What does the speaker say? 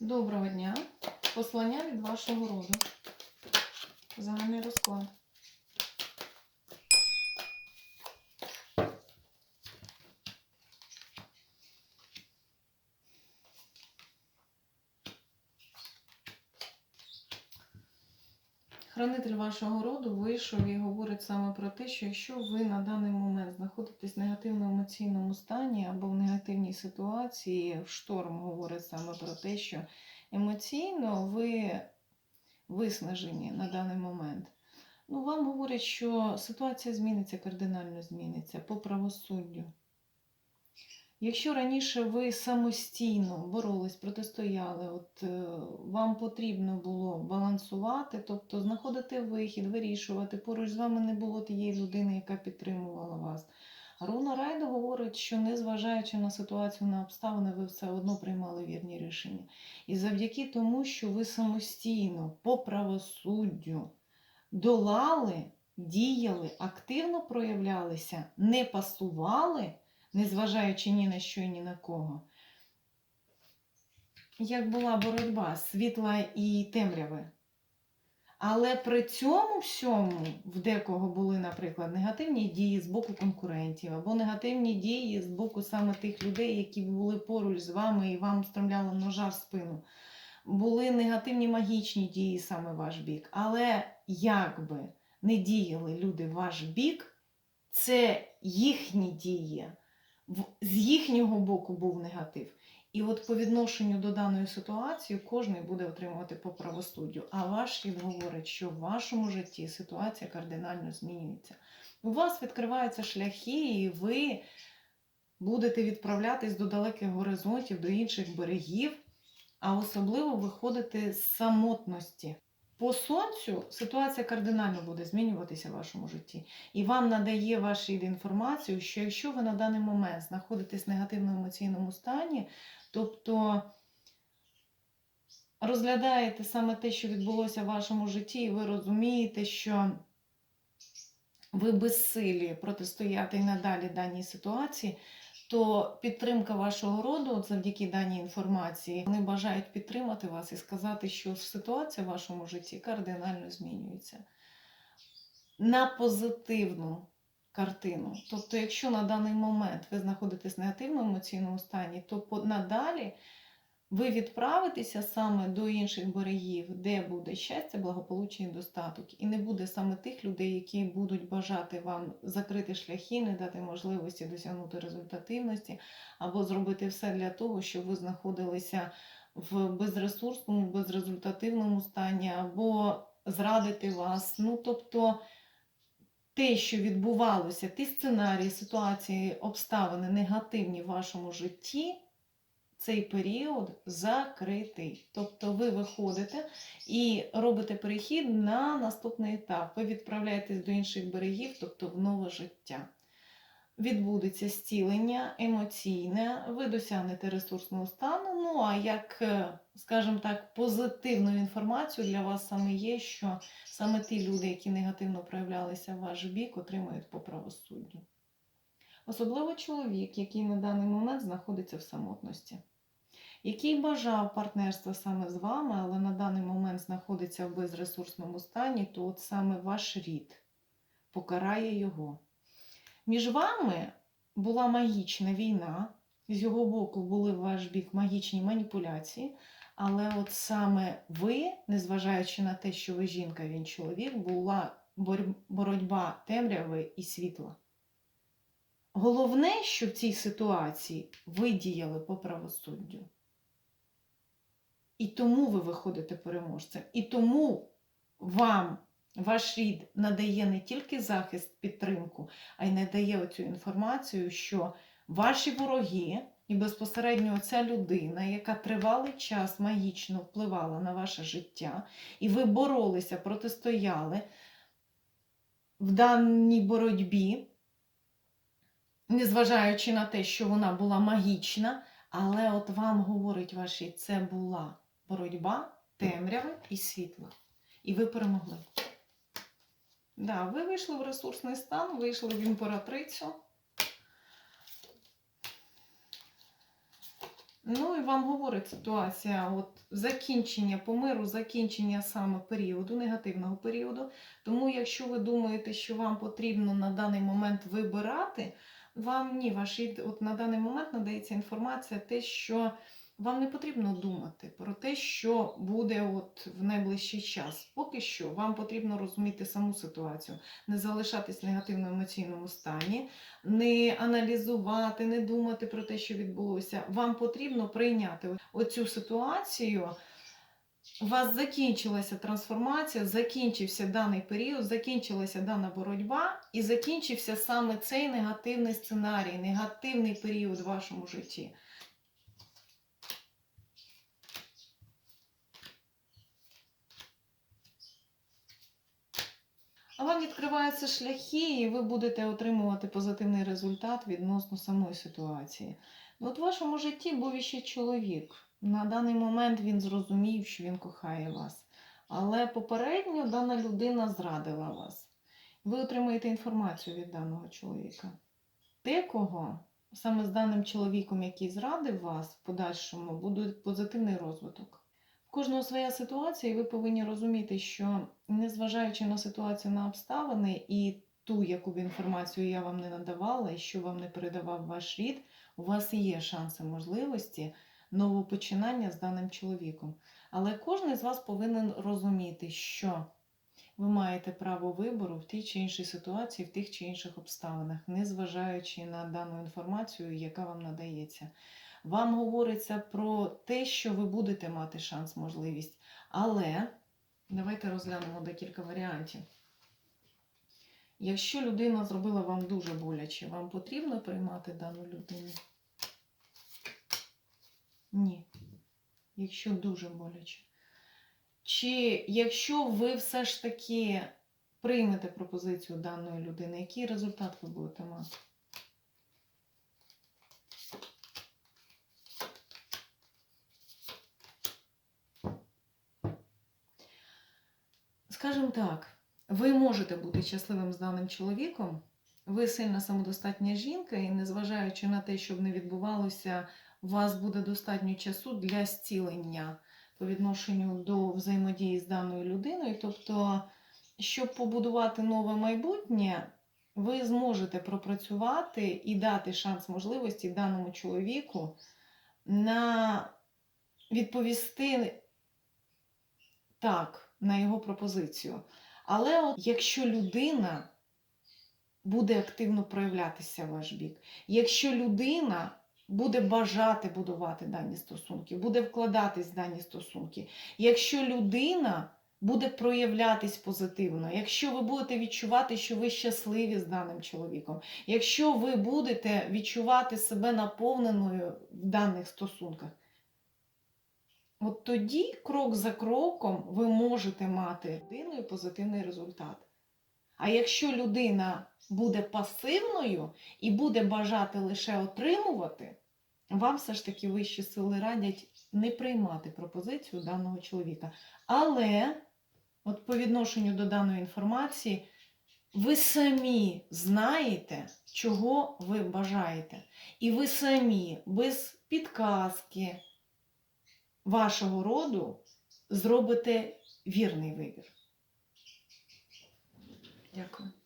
Доброго дня. Послання від вашого роду. Загальний розклад. Хранитель вашого роду вийшов і говорить саме про те, що якщо ви на даний момент знаходитесь в негативно-емоційному стані або в негативній ситуації, шторм говорить саме про те, що емоційно ви виснажені на даний момент. Ну, вам говорять, що ситуація зміниться, кардинально зміниться по правосуддю. Якщо раніше ви самостійно боролись, протистояли, от е, вам потрібно було балансувати, тобто знаходити вихід, вирішувати, поруч з вами не було тієї людини, яка підтримувала вас. Руна Райда говорить, що незважаючи на ситуацію, на обставини, ви все одно приймали вірні рішення. І завдяки тому, що ви самостійно по правосуддю долали, діяли, активно проявлялися, не пасували, незважаючи ні на що і ні на кого. Як була боротьба світла і темряви. Але при цьому всьому в декого були, наприклад, негативні дії з боку конкурентів, або негативні дії з боку саме тих людей, які були поруч з вами і вам стромляли ножа в спину. Були негативні магічні дії саме ваш бік. Але як би не діяли люди ваш бік, це їхні дії. З їхнього боку був негатив. І от по відношенню до даної ситуації кожен буде отримувати по правосуддю. А ваш рід говорить, що в вашому житті ситуація кардинально змінюється. У вас відкриваються шляхи, і ви будете відправлятись до далеких горизонтів, до інших берегів, а особливо виходити з самотності. По сонцю ситуація кардинально буде змінюватися в вашому житті. І вам надає ваш рід інформацію, що якщо ви на даний момент знаходитесь в негативно-емоційному стані, тобто розглядаєте саме те, що відбулося в вашому житті, і ви розумієте, що ви безсилі протистояти і надалі даній ситуації, то підтримка вашого роду, от завдяки даній інформації, вони бажають підтримати вас і сказати, що ситуація в вашому житті кардинально змінюється на позитивну картину. Тобто, якщо на даний момент ви знаходитесь в негативному емоційному стані, то надалі ви відправитеся саме до інших берегів, де буде щастя, благополуччя і достаток. І не буде саме тих людей, які будуть бажати вам закрити шляхи, не дати можливості досягнути результативності, або зробити все для того, щоб ви знаходилися в безресурсному, безрезультативному стані, або зрадити вас. Ну, тобто те, що відбувалося, ті сценарії, ситуації, обставини негативні в вашому житті, цей період закритий. Тобто ви виходите і робите перехід на наступний етап. Ви відправляєтесь до інших берегів, тобто в нове життя. Відбудеться зцілення емоційне, ви досягнете ресурсного стану. Ну а як, е, скажімо так, позитивну інформацію для вас саме є, що саме ті люди, які негативно проявлялися в ваш бік, отримують по правосуддю. Особливо чоловік, який на даний момент знаходиться в самотності, який бажав партнерства саме з вами, але на даний момент знаходиться в безресурсному стані, то от саме ваш рід покарає його. Між вами була магічна війна, з його боку були в ваш бік магічні маніпуляції, але от саме ви, незважаючи на те, що ви жінка, він чоловік, була боротьба темряви і світла. Головне, що в цій ситуації ви діяли по правосуддю. І тому ви виходите переможцем. І тому вам ваш рід надає не тільки захист, підтримку, а й надає оцю інформацію, що ваші вороги і безпосередньо ця людина, яка тривалий час магічно впливала на ваше життя, і ви боролися, протистояли в даній боротьбі, незважаючи на те, що вона була магічна, але от вам говорить ваш рід, це була боротьба темряви і світла. І ви перемогли. Да, ви вийшли в ресурсний стан, вийшли в імператрицю. Ну і вам говорить ситуація, от закінчення по миру, закінчення саме періоду, негативного періоду. Тому, якщо ви думаєте, що вам потрібно на даний момент вибирати, вам ні, ваш от на даний момент надається інформація, те, що вам не потрібно думати про те, що буде от в найближчий час. Поки що вам потрібно розуміти саму ситуацію, не залишатись в негативно-емоційному стані, не аналізувати, не думати про те, що відбулося. Вам потрібно прийняти оцю ситуацію. У вас закінчилася трансформація, закінчився даний період, закінчилася дана боротьба і закінчився саме цей негативний сценарій, негативний період в вашому житті. А вам відкриваються шляхи, і ви будете отримувати позитивний результат відносно самої ситуації. Ну, От в вашому житті був іще чоловік. На даний момент він зрозумів, що він кохає вас. Але попередньо дана людина зрадила вас. Ви отримаєте інформацію від даного чоловіка. Декого саме з даним чоловіком, який зрадив вас, в подальшому буде позитивний розвиток. В кожного своя ситуація, і ви повинні розуміти, що незважаючи на ситуацію на обставини і ту, яку б інформацію я вам не надавала, і що вам не передавав ваш рід, у вас є шанси можливості нового починання з даним чоловіком. Але кожен з вас повинен розуміти, що ви маєте право вибору в тій чи іншій ситуації, в тих чи інших обставинах, незважаючи на дану інформацію, яка вам надається. Вам говориться про те, що ви будете мати шанс, можливість. Але давайте розглянемо декілька варіантів. Якщо людина зробила вам дуже боляче, вам потрібно приймати дану людину? Ні. Якщо дуже боляче. Чи якщо ви все ж таки приймете пропозицію даної людини, який результат ви будете мати? Скажімо так, ви можете бути щасливим з даним чоловіком, ви сильна самодостатня жінка, і незважаючи на те, що б не відбувалося, у вас буде достатньо часу для зцілення по відношенню до взаємодії з даною людиною. Тобто, щоб побудувати нове майбутнє, ви зможете пропрацювати і дати шанс можливості даному чоловіку на відповісти так на його пропозицію. Але от якщо людина буде активно проявлятися в ваш бік, якщо людина буде бажати будувати дані стосунки, буде вкладатись в дані стосунки, якщо людина буде проявлятись позитивно, якщо ви будете відчувати, що ви щасливі з даним чоловіком, якщо ви будете відчувати себе наповненою в даних стосунках, От тоді, крок за кроком, ви можете мати людиною позитивний результат. А якщо людина буде пасивною і буде бажати лише отримувати, вам все ж таки вищі сили радять не приймати пропозицію даного чоловіка. Але, от по відношенню до даної інформації, ви самі знаєте, чого ви бажаєте. І ви самі без підказки вашого роду зробите вірний вибір. Дякую.